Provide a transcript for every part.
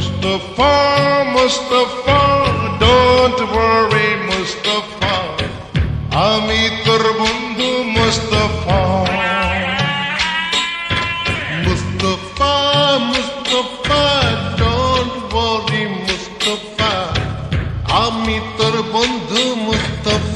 Mustafa Mustafa don't worry Mustafa আমি তোর বন্ধু মুস্তফা মুস্তফা মুস্তফা ডোন্ট ওয়ারি মুস্তফা আমি তোর বন্ধু মুস্তফা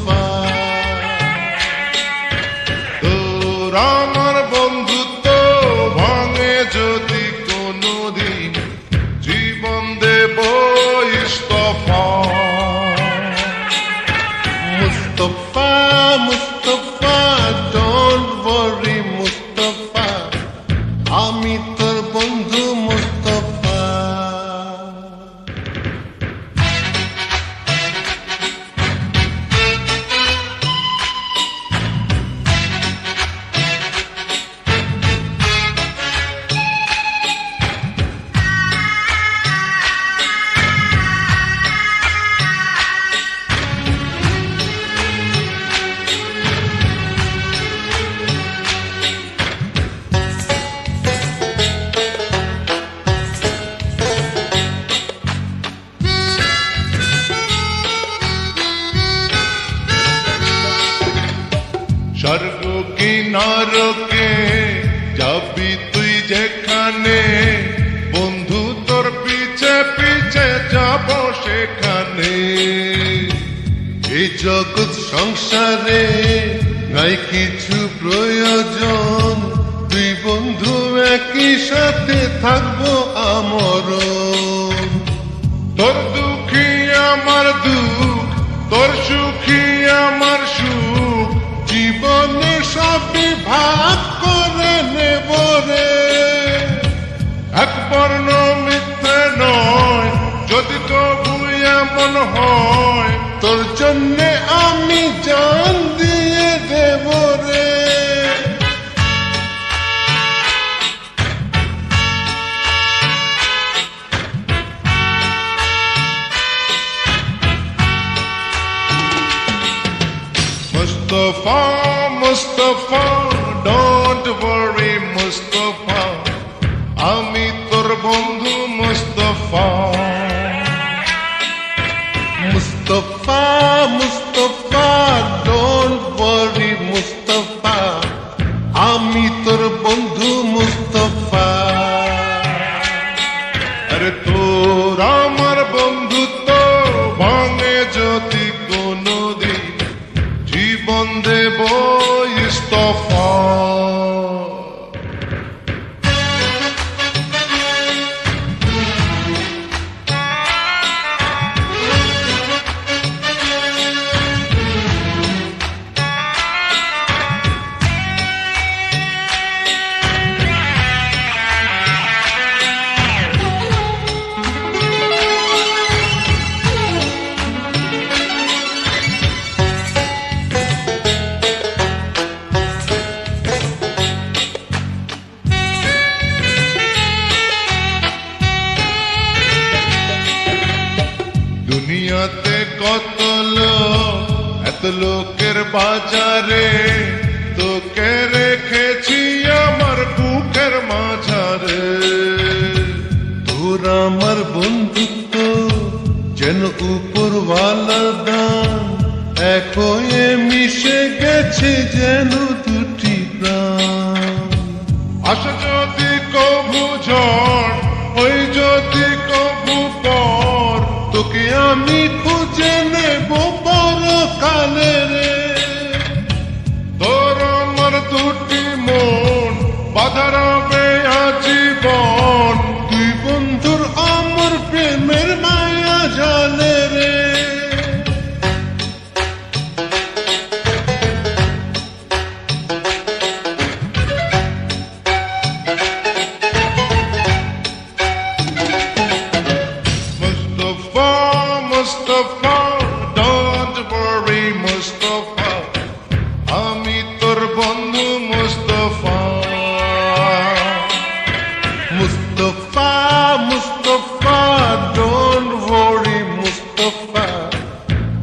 স্বর্গ কি নরকে যাবি তুই যেখানে, বন্ধু তোর পিছে পিছে যাব সেখানে। এই জগৎ সংসারে নাই কিছু প্রয়োজন, দুই বন্ধু একই সাথে থাকব আমর তোর ভাগ করে নেব রে এক বর্ণ মিথ্যে নয় যদি তবু এমন হয় তোর জন্যে আমি জান দিয়ে দেব রে মুস্তফা মুস্তফা ডোন্ট ওয়ারি মুস্তফা আমি তোর বন্ধু Mustafa. Mustafa Mustafa don't worry Mustafa. আমি তোর বন্ধু মুস্তফা। আরে তোর আমার লোকের বাজারে তোকে রেখেছি আমার বুকের মাঝারে। তোর আমার বন্ধুত্ব যেন উপরওয়ালা দান এক হয়ে মিশে গেছে যেন দুটি প্রাণ। আশা যদি কবু ঝড়, ওই যদি কবু পর তোকে আমি খুঁজে নেব কালের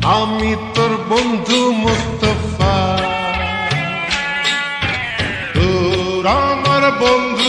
আমি তোর বন্ধু মুস্তফা। তোর আমার বন্ধুত্ব